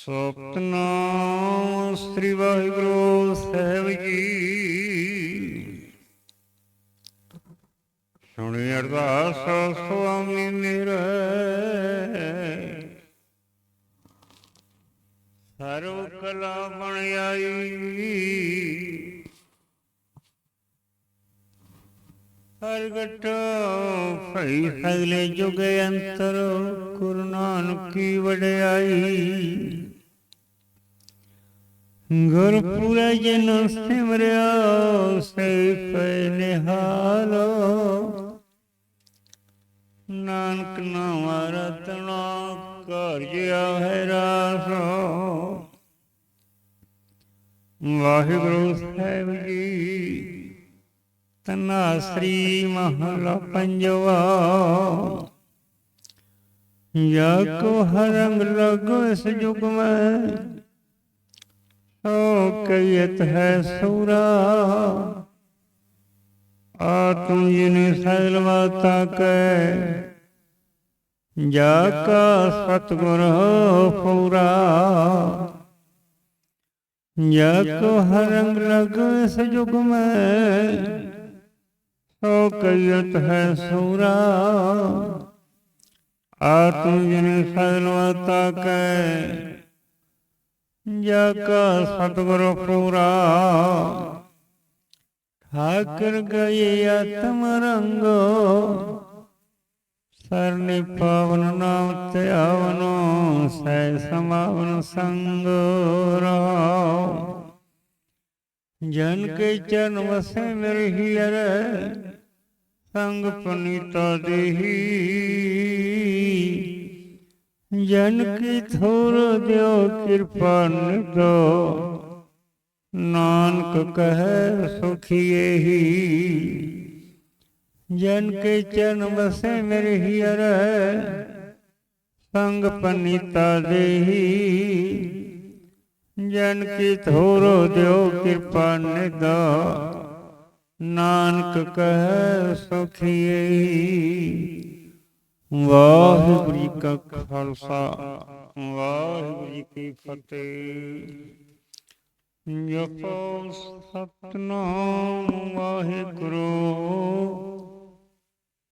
ਸਤਨਾਮ ਸ੍ਰੀ ਵਾਹਿਗੁਰੂ ਸਾਹਿਬ ਜੀ। ਸੁਣੀ ਅਰਦਾਸ, ਸੁਆਮੀ ਮੇਰੇ। ਸਰਵ ਕਲਾ ਬਣ ਆਈ। ਹਰਗਟ ਭਈ ਸਗਲੇ ਜੁਗ ਅੰਤਰ, ਗੁਰੂ ਨਾਨਕੀ ਕੀ ਵਡਿਆਈ ਗੁਰਪੁਰੇ ਜਨ ਸਿਮਰਿਆ ਸੇ ਪੈ ਨਿਹਾਲੋ। ਨਾਨਕ ਨਾਮ ਰਤਨਾ ਘਰ ਜਿਆ ਹੈ ਰਾਸੋ। ਵਾਹਿਗੁਰੂ ਸਾਹਿਬ ਜੀ, ਤਨਾ ਸ੍ਰੀ ਮਹਲਾ ਪੰਜਵਾ। ਯਾ ਕੋ ਹਰੰਗ ਲਗੋ ਇਸ ਜੁਗ ਮੈਂ ਸੋ ਕਈਤ ਹੈ ਸੂਰਾ। ਆਤਮ ਜਿਨ ਸੈਲਵਾਤਾ ਕੈ ਜਾ ਕਾ ਸਤਗੁਰ ਪੂਰਾ। ਜਾ ਕੋ ਹਰੰਗ ਲਗੋ ਇਸ ਮੈਂ, ਸੋ ਕਈਤ ਹੈ ਸੂਰਾ। ਆਤਮ ਜਿਨ ਸੈਲਵਾਤਾ ਕੈ ਜਾ ਕਾ ਸਤਿਗੁਰ ਪੂਰਾ। ਠਾਕਰ ਗਏ ਆਤਮ ਰੰਗੋ। ਸਰਨੀ ਪਾਵਨ ਨਾਮ ਤੇ ਆਵਨੋ, ਸੈ ਸਮਾਵਨ ਸੰਗ ਰਾਮ। ਜਨ ਕੇ ਚਰਨ ਵਸੈ ਮੇਰੇ ਹੀਰ, ਸੰਗ ਪੁਨੀਤਾ ਦੇਹੀ। ਜਨ ਕੀ ਥੋਰ ਦਿਓ ਕਿਰਪਾ ਨਿਦੋ ਨਾਨਕ ਕਹੈ ਸੁਖੀਏ ਹੀ। ਜਨ ਕੇ ਚਰਨ ਵਸੈ ਮੇਰੇ ਹੀਰ। ਸੰਗ ਪਨੀਤਾ ਦੇਹੀ। ਜਨ ਕੀ ਥੋਰ ਦਿਓ ਕਿਰਪਾ ਨਿਦੋ ਨਾਨਕ ਕਹੈ ਸੁਖੀਏ ਵਾਹਿਗੁਰੂ ਜੀ ਕਾ ਖਾਲਸਾ ਵਾਹਿਗੁਰੂ ਜੀ ਕੀ ਫਤਿਹ। ਜਪੋ ਸਤਨਾਮ ਵਾਹਿਗੁਰੂ।